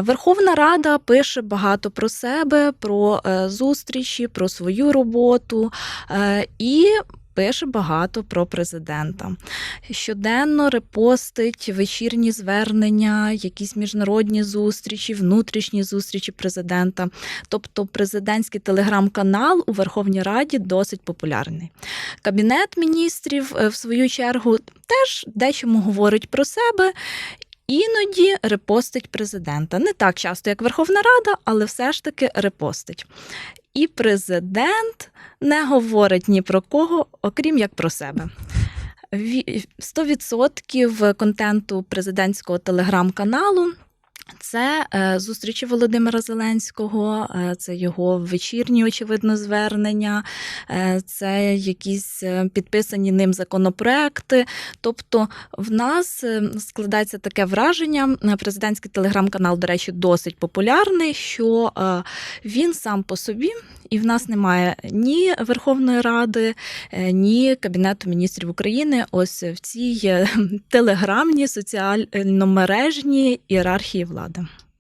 Верховна Рада пише багато про себе, про е, зустрічі, про свою роботу е, і пише багато про президента. Щоденно репостить вечірні звернення, якісь міжнародні зустрічі, внутрішні зустрічі президента. Тобто президентський телеграм-канал у Верховній Раді досить популярний. Кабінет міністрів, е, в свою чергу, теж дечому говорить про себе. Іноді репостить президента. Не так часто, як Верховна Рада, але все ж таки репостить. І президент не говорить ні про кого, окрім як про себе. Ві- 100% контенту президентського телеграм-каналу це е, зустрічі Володимира Зеленського, е, це його вечірні, очевидно, звернення, е, це якісь підписані ним законопроекти. Тобто, в нас складається таке враження. Президентський телеграм-канал, до речі, досить популярний, що він сам по собі, і в нас немає ні Верховної Ради, ні Кабінету міністрів України. Ось в цій телеграмній соціально-мережній ієрархії влади влада.